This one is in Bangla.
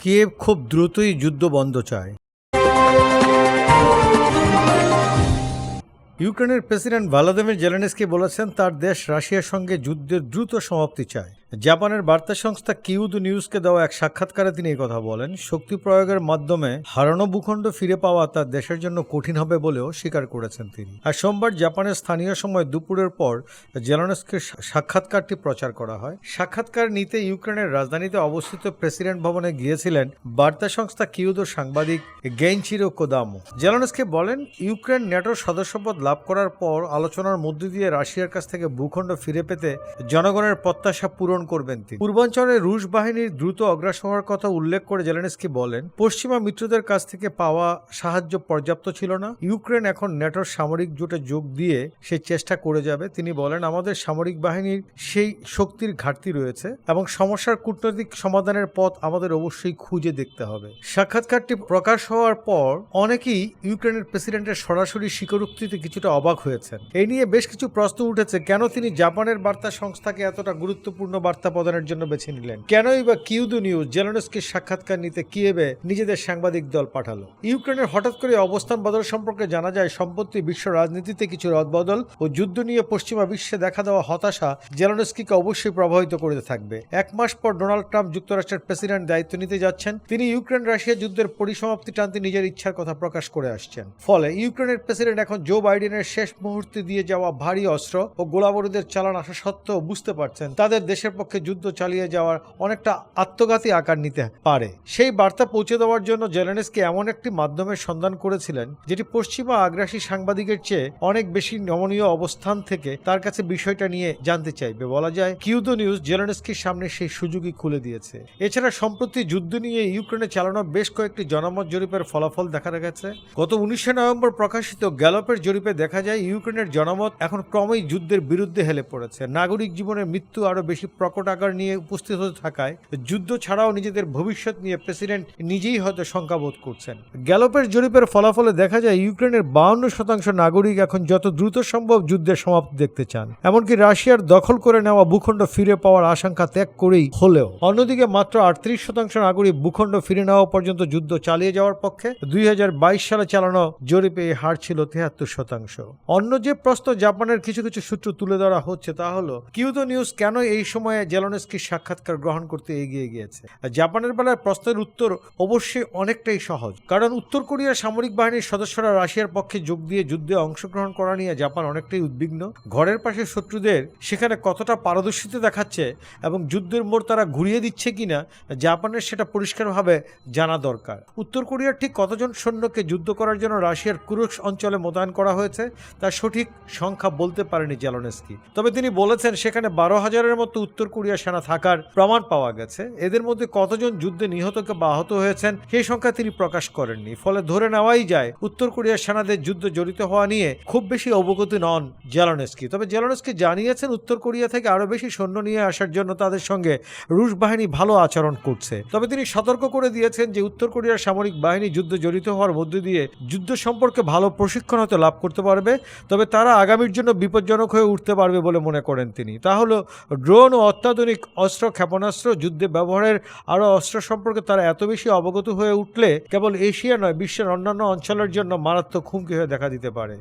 কিয়েভ খুব দ্রুতই যুদ্ধ বন্ধ চায়? ইউক্রেনের প্রেসিডেন্ট ভ্লাদিমির জেলেনস্কি বলেছেন, তার দেশ রাশিয়ার সঙ্গে যুদ্ধের দ্রুত সমাপ্তি চায়। জাপানের বার্তা সংস্থা কিউদু নিউজকে দেওয়া এক সাক্ষাৎকারে তিনি কথা বলেন, শক্তি প্রয়োগের মাধ্যমে হারানো ভূখণ্ড ফিরে পাওয়া তার দেশের জন্য কঠিন হবে বলেও স্বীকার করেছেন তিনি। আর সোমবার জাপানের স্থানীয় সময় দুপুরের পর জেলনস্কির সাক্ষাৎকারটি প্রচার করা হয়। সাক্ষাৎকার নিতে ইউক্রেনের রাজধানীতে অবস্থিত প্রেসিডেন্ট ভবনে গিয়েছিলেন বার্তা সংস্থা কিউদোর সাংবাদিক গেইনচিরো কোদামো। জেলনস্কি বলেন, ইউক্রেন ন্যাটোর সদস্যপদ লাভ করার পর আলোচনার মধ্য দিয়ে রাশিয়ার কাছ থেকে ভূখণ্ড ফিরে পেতে জনগণের প্রত্যাশা পূরণ করবেন তিনি। পূর্বাঞ্চলে রুশ বাহিনীর দ্রুত অগ্রাসর হওয়ার কথা উল্লেখ করে জেলেনস্কি বলেন, পশ্চিমা মিত্রদের কাছ থেকে পাওয়া সাহায্য পর্যাপ্ত ছিল না। ইউক্রেন এখন ন্যাটোর সামরিক জোটে যোগ দিয়ে সে চেষ্টা করে যাবে। তিনি বলেন, আমাদের সামরিক বাহিনীর সেই শক্তির ঘাটতি রয়েছে এবং সমস্যার কূটনৈতিক সমাধানের পথ আমাদের অবশ্যই খুঁজে দেখতে হবে। সাক্ষাৎকারটি প্রকাশ হওয়ার পর অনেকেই ইউক্রেনের প্রেসিডেন্টের সরাসরি স্বীকারোক্তিতে কিছুটা অবাক হয়েছেন। এই নিয়ে বেশ কিছু প্রশ্ন উঠেছে, কেন তিনি জাপানের বার্তা সংস্থাকে এতটা গুরুত্বপূর্ণ বার্তা প্রদানের জন্য বেছে নিলেন। কেনই বা কিউদু নিউজ, জেলনস্কির সাক্ষাৎকার নিতে কিয়েবে নিজেদের সাংবাদিক দল পাঠালো। ইউক্রেনের হঠাৎ করে অবস্থান বদল সম্পর্কে জানা যায়, সম্প্রতি বিশ্ব রাজনীতিতে কিছু রদবদল ও যুদ্ধ নিয়ে পশ্চিমা বিশ্বে দেখা দেওয়া হতাশা জেলনস্কিকে অবশ্যই প্রভাবিত করতে থাকবে। এক মাস পর ডোনাল্ড ট্রাম্প যুক্তরাষ্ট্রের প্রেসিডেন্ট দায়িত্ব নিতে যাচ্ছেন। তিনি ইউক্রেন রাশিয়া যুদ্ধের পরিসমাপ্তি টানতে নিজের ইচ্ছার কথা প্রকাশ করে আসছেন। ফলে ইউক্রেনের প্রেসিডেন্ট এখন জো বাইডেনের শেষ মুহূর্তে দিয়ে যাওয়া ভারী অস্ত্র ও গোলাবারুদের চালান আসা সত্ত্বেও বুঝতে পারছেন, তাদের দেশের পক্ষে যুদ্ধ চালিয়ে যাওয়ার অনেকটা আত্মঘাতী আকার নিতে পারে। সেই বার্তা পৌঁছে দেওয়ার জন্য জেলেনস্কি এমন একটি মাধ্যমের সন্ধান করেছিলেন, যেটি পশ্চিমা আগ্রাসী সাংবাদিকের চেয়ে অনেক বেশি নমনীয় অবস্থান থেকে তার কাছে বিষয়টা নিয়ে জানতে চাইবে। বলা যায়, কিউদো নিউজ জেলেনস্কির সামনে সেই সুযোগই খুলে দিয়েছে। এছাড়া সম্প্রতি যুদ্ধ নিয়ে ইউক্রেনে চালানো বেশ কয়েকটি জনমত জরিপের ফলাফল দেখা গেছে। গত উনিশে নভেম্বর প্রকাশিত গ্যালপের জরিপে দেখা যায়, ইউক্রেনের জনমত এখন ক্রমেই যুদ্ধের বিরুদ্ধে হেলে পড়েছে। নাগরিক জীবনের মৃত্যু আরও বেশি প্রকট আকার নিয়ে উপস্থিত হতে থাকায় যুদ্ধ ছাড়াও নিজেদের ভবিষ্যৎ নিয়ে প্রেসিডেন্ট নিজেই হয়তো শঙ্কাবোধ করছেন। গ্যালপের জরিপের ফলাফলে দেখা যায়, ইউক্রেনের বাউন্ন শতাংশ নাগরিক এখন যত দ্রুত সম্ভব যুদ্ধের সমাপ্তি দেখতে চান। এমনকি রাশিয়ার দখল করে নেওয়া ভূখণ্ড ফিরে পাওয়ার আশঙ্কা ত্যাগ করেই হলেও। অন্যদিকে মাত্র আটত্রিশ শতাংশ নাগরিক ভূখণ্ড ফিরে নেওয়া পর্যন্ত যুদ্ধ চালিয়ে যাওয়ার পক্ষে দুই হাজার বাইশ সালে চালানো জরিপে এই হার ছিল তেহাত্তর শতাংশ। অন্য যে প্রশ্ন জাপানের কিছু কিছু সূত্র তুলে ধরা হচ্ছে তা হলো কিউদো নিউজ কেন এই সময়ে জেলনস্কির সাক্ষাৎকার গ্রহণ করতে এগিয়ে গিয়েছে। জাপানের বেলায় প্রশ্নের উত্তর অবশ্যই অনেকটাই সহজ। কারণ উত্তর কোরিয়ার সামরিক বাহিনীর সদস্যরা রাশিয়ার পক্ষে যোগ দিয়ে যুদ্ধে অংশগ্রহণ করা নিয়ে জাপান অনেকটাই উদ্বিগ্ন। ঘরের পাশে শত্রুদের সেখানে কতটা পারদর্শিতা দেখাচ্ছে এবং যুদ্ধের মোড় তারা ঘুরিয়ে দিচ্ছে কিনা, জাপানের সেটা পরিষ্কারভাবে জানা দরকার। উত্তর কোরিয়ার ঠিক কতজন সৈন্যকে যুদ্ধ করার জন্য রাশিয়ার কুরুক্স অঞ্চলে মোতায়েন করা হয়েছে, তার সঠিক সংখ্যা বলতে পারেনি জেলনেস্কি। তবে তিনি বলেছেন, সেখানে বারো হাজারের মতো উত্তর কোরিয়া সেনা থাকার প্রমাণ পাওয়া গেছে। এদের মধ্যে কতজন যুদ্ধে নিহতকে বা আহত হয়েছেন সেই সংখ্যা তিনি প্রকাশ করেননি। ফলে ধরে নেওয়াই যায়, উত্তর কোরিয়ার সেনাদের যুদ্ধে জড়িত হওয়া নিয়ে খুব বেশি অবগত নন জেলনেস্কি। তবে জেলনেস্কি জানিয়েছেন, উত্তর কোরিয়া থেকে আরও বেশি সৈন্য নিয়ে আসার জন্য তাদের সঙ্গে রুশ বাহিনী ভালো আচরণ করছে। তবে তিনি সতর্ক করে দিয়েছেন যে, উত্তর কোরিয়ার সামরিক বাহিনী যুদ্ধে জড়িত হওয়ার মধ্য দিয়ে যুদ্ধ সম্পর্কে ভালো প্রশিক্ষণ হতে লাভ করতে পারবে, তবে তারা আগামীর জন্য বিপজ্জনক হয়ে উঠতে পারবে বলে মনে করেন তিনি। তা হলো, ড্রোন ও অত্যাধুনিক অস্ত্র ক্ষেপণাস্ত্র যুদ্ধে ব্যবহারের আরও অস্ত্র সম্পর্কে তারা এত বেশি অবগত হয়ে উঠলে কেবল এশিয়া নয়, বিশ্বের অন্যান্য অঞ্চলের জন্য মারাত্মক হুমকি হয়ে দেখা দিতে পারে।